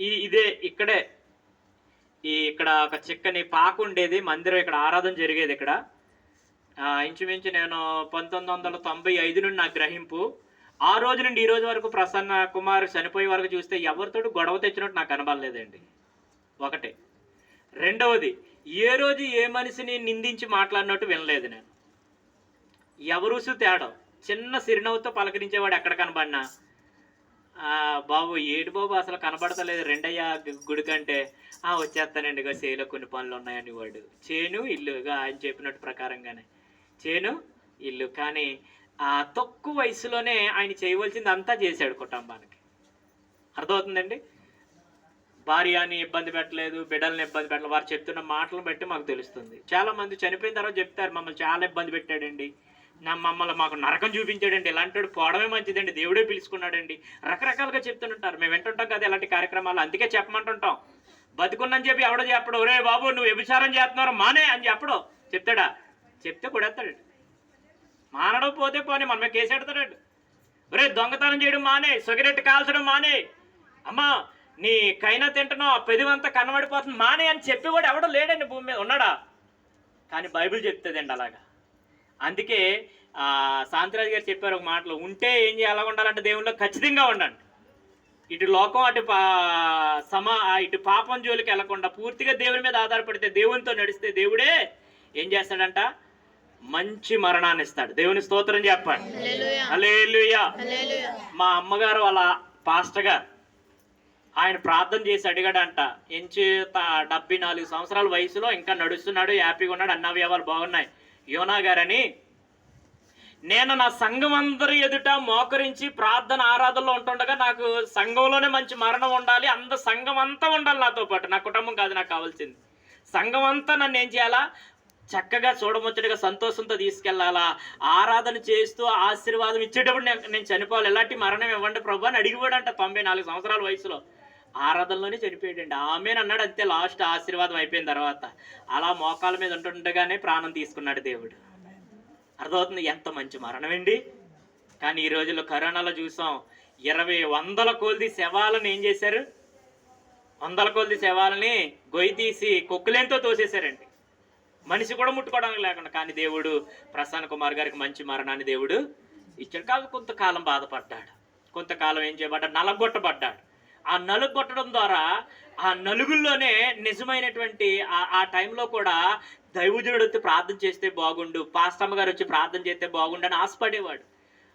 ఈ ఇదే ఇక్కడే. ఈ ఇక్కడ ఒక చిక్కని పాకు ఉండేది. మందిరం ఇక్కడ ఆరాధన జరిగేది ఇక్కడ. ఇంచుమించు నేను పంతొమ్మిది వందల తొంభై ఐదు నుండి నా గ్రహింపు. ఆ రోజు నుండి ఈ రోజు వరకు ప్రసన్న కుమార్ చనిపోయే వరకు చూస్తే ఎవరితోటి గొడవ తెచ్చినట్టు నాకు కనబడలేదండి. ఒకటి. రెండవది ఏ రోజు ఏ మనిషిని నిందించి మాట్లాడినట్టు వినలేదు నేను. ఎవరుసు తేడా? చిన్న చిరునవ్వుతో పలకరించేవాడు ఎక్కడ కనబడినా. బాబు ఏడు బాబు అసలు కనబడతలేదు. రెండయ్య గుడి కంటే. ఆ వచ్చేస్తానండి. ఇక చేలో కొన్ని పనులు ఉన్నాయని వాడు. చేను ఇల్లు. ఇక ఆయన చెప్పినట్టు ప్రకారంగానే. చేను ఇల్లు. కానీ ఆ తక్కువ వయసులోనే ఆయన చేయవలసింది అంతా చేశాడు కుటుంబానికి. అర్థమవుతుందండి? భార్యని ఇబ్బంది పెట్టలేదు బిడ్డల్ని ఇబ్బంది పెట్టలేదు. వారు చెప్తున్న మాటలను బట్టి మాకు తెలుస్తుంది. చాలా మంది చనిపోయిన తర్వాత చెప్తారు మమ్మల్ని చాలా ఇబ్బంది పెట్టాడండి. నా మమ్మల్ని మాకు నరకం చూపించాడండి. ఇలాంటి పోవడమే మంచిదండి. దేవుడే పిలుచుకున్నాడండి. రకరకాలుగా చెప్తుంటారు మేము వింటుంటాం కదా ఇలాంటి కార్యక్రమాలు. అందుకే చెప్పమంటుంటాం. బతుకున్నని చెప్పి ఎవడో చెప్పడు. ఒరే బాబు నువ్వు వ్యభిచారం చేస్తున్నారు మానే అని చెప్పడు. చెప్తాడా? చెప్తే కొడేస్తాడు. మానడం పోతే పోనీ మన మీద కేసెడతాడు ఒరే దొంగతనం చేయడం మానే. సిగరెట్ కాల్చడం మానే. అమ్మా నీ కైనా తింటున్నావు ఆ పెదివంతా కనబడిపోతుంది మానే అని చెప్పి కూడా ఎవడో లేడండి భూమి మీద. ఉన్నాడా? కానీ బైబిల్ చెప్తుందండి అలాగా. అందుకే ఆ, శాంతిరాజు గారు చెప్పారు ఒక మాటలో ఉంటే ఏం చేయాలి? ఉండాలంటే దేవుల్లో ఖచ్చితంగా ఉండండి. ఇటు లోకం అటు పా సమ ఇటు పాపం జోలికి వెళ్ళకుండా పూర్తిగా దేవుని మీద ఆధారపడితే దేవునితో నడిస్తే దేవుడే ఏం చేస్తాడంట? మంచి మరణాన్ని ఇస్తాడు. దేవుని స్తోత్రం చెప్పండి. హల్లెలూయా. మా అమ్మగారు వాళ్ళ పాస్టర్ గారు ఆయన ప్రార్థన చేసి అడిగాడంట ఎంచి డెబ్బై నాలుగు సంవత్సరాల వయసులో ఇంకా నడుస్తున్నాడు హ్యాపీగా ఉన్నాడు అన్న అవయవాలు బాగున్నాయి. యోనా గారని నేను నా సంఘం అందరి ఎదుట మోకరించి ప్రార్థన ఆరాధనలో ఉంటుండగా నాకు సంఘంలోనే మంచి మరణం ఉండాలి. అంత సంఘం అంతా ఉండాలి నాతో పాటు. నా కుటుంబం కాదు నాకు కావాల్సింది. సంఘం అంతా నన్ను ఏం చేయాలా? చక్కగా చూడముచ్చటగా సంతోషంతో తీసుకెళ్ళాలా ఆరాధన చేస్తూ ఆశీర్వాదం ఇచ్చేటప్పుడు నేను నేను చనిపోవాలి. ఎలాంటి మరణం ఇవ్వండి ప్రభు అని అడిగిపోడంట తొంభై నాలుగు సంవత్సరాల వయసులో. ఆరాధనలోనే చనిపోయాడండి. ఆమెను అన్నాడు అంతే లాస్ట్ ఆశీర్వాదం అయిపోయిన తర్వాత. అలా మోకాల మీద ఉంటుండగానే ప్రాణం తీసుకున్నాడు దేవుడు. అర్థమవుతుంది? ఎంత మంచి మరణం అండి. కానీ ఈ రోజుల్లో కరోనాలో చూసాం ఇరవై వందల కోల్ది శవాలను ఏం చేశారు? వందల కొలది శవాలని గొయ్యి తీసి కొక్కులేంతో తోసేశారండి. మనిషి కూడా ముట్టుకోవడానికి లేకుండా. కానీ దేవుడు ప్రసన్న కుమార్ గారికి మంచి మరణాన్ని దేవుడు ఇచ్చాడు. కాదు కొంతకాలం బాధపడ్డాడు. కొంతకాలం ఏం చేయబడ్డాడు? నలగొట్టబడ్డాడు. ఆ నలుగొట్టడం ద్వారా ఆ నలుగుల్లోనే నిజమైనటువంటి ఆ ఆ టైంలో కూడా దైవజనుడు వచ్చి ప్రార్థన చేస్తే బాగుండు పాస్తమ్మ గారు వచ్చి ప్రార్థన చేస్తే బాగుండు అని ఆశపడేవాడు.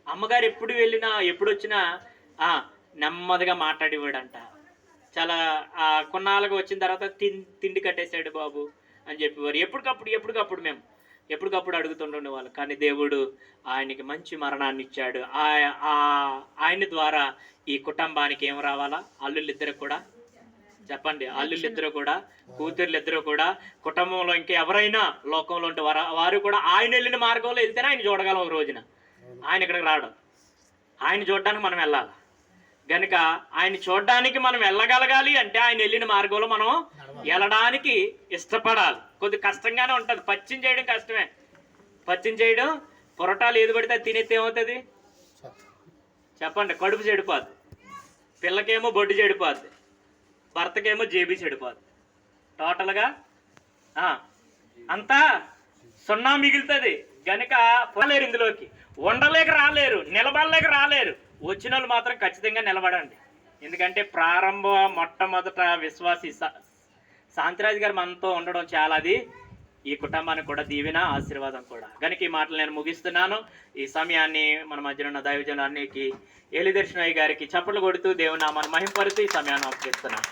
అమ్మగారు ఎప్పుడు వెళ్ళినా ఎప్పుడు వచ్చినా నెమ్మదిగా మాట్లాడేవాడంట. చాలా ఆ, వచ్చిన తర్వాత తిండి కట్టేశాడు బాబు అని చెప్పేవారు. ఎప్పటికప్పుడు ఎప్పటికప్పుడు మేము. ఎప్పటికప్పుడు అడుగుతుండే వాళ్ళు కానీ దేవుడు ఆయనకి మంచి మరణాన్ని ఇచ్చాడు. ఆ- ఆయన ద్వారా ఈ కుటుంబానికి ఏం రావాలా? అల్లుళ్ళిద్దరు కూడా చెప్పండి. అల్లుళ్ళిద్దరు కూడా కూతుర్లిద్దరూ కూడా కుటుంబంలో ఇంకా ఎవరైనా లోకంలో ఉంటే వారు వారు కూడా ఆయన వెళ్ళిన మార్గంలో వెళ్తేనే ఆయన చూడగలం ఒక రోజున. ఆయన ఇక్కడికి రావడం ఆయన చూడడానికి మనం వెళ్ళాలి? గనుక ఆయన చూడడానికి మనం వెళ్ళగలగాలి అంటే ఆయన వెళ్ళిన మార్గంలో మనం వెళ్ళడానికి ఇష్టపడాలి. కొద్ది కష్టంగానే ఉంటుంది. పచ్చిం చేయడం కష్టమే. పచ్చిం చేయడం పొరటాలు ఏది పడితే అది తినేస్తే ఏమవుతుంది? చెప్పండి కడుపు చెడిపోద్ది. పిల్లకేమో బొడ్డు చెడిపోద్ది. భర్తకేమో జేబీ చెడిపోద్ది. టోటల్గా అంతా సున్నా మిగులుతుంది. గనుక పోలేరు ఇందులోకి. ఉండలేక రాలేరు. నిలబడలేక రాలేరు. వచ్చిన వాళ్ళు మాత్రం ఖచ్చితంగా నిలబడండి. ఎందుకంటే ప్రారంభ మొట్టమొదట విశ్వాసి స శాంతిరాజు గారు మనతో ఉండడం చాలా అది ఈ కుటుంబానికి కూడా దీవెన ఆశీర్వాదం కూడా. కనుక ఈ మాటలు నేను ముగిస్తున్నాను. ఈ సమయాన్ని మన మధ్యన ఉన్న దైవజనానికి ఏలిదర్శనయ్య గారికి చప్పట్లు కొడుతూ దేవునామాన్ని మహింపరుతూ ఈ సమయాన్ని అప్పగిస్తున్నాను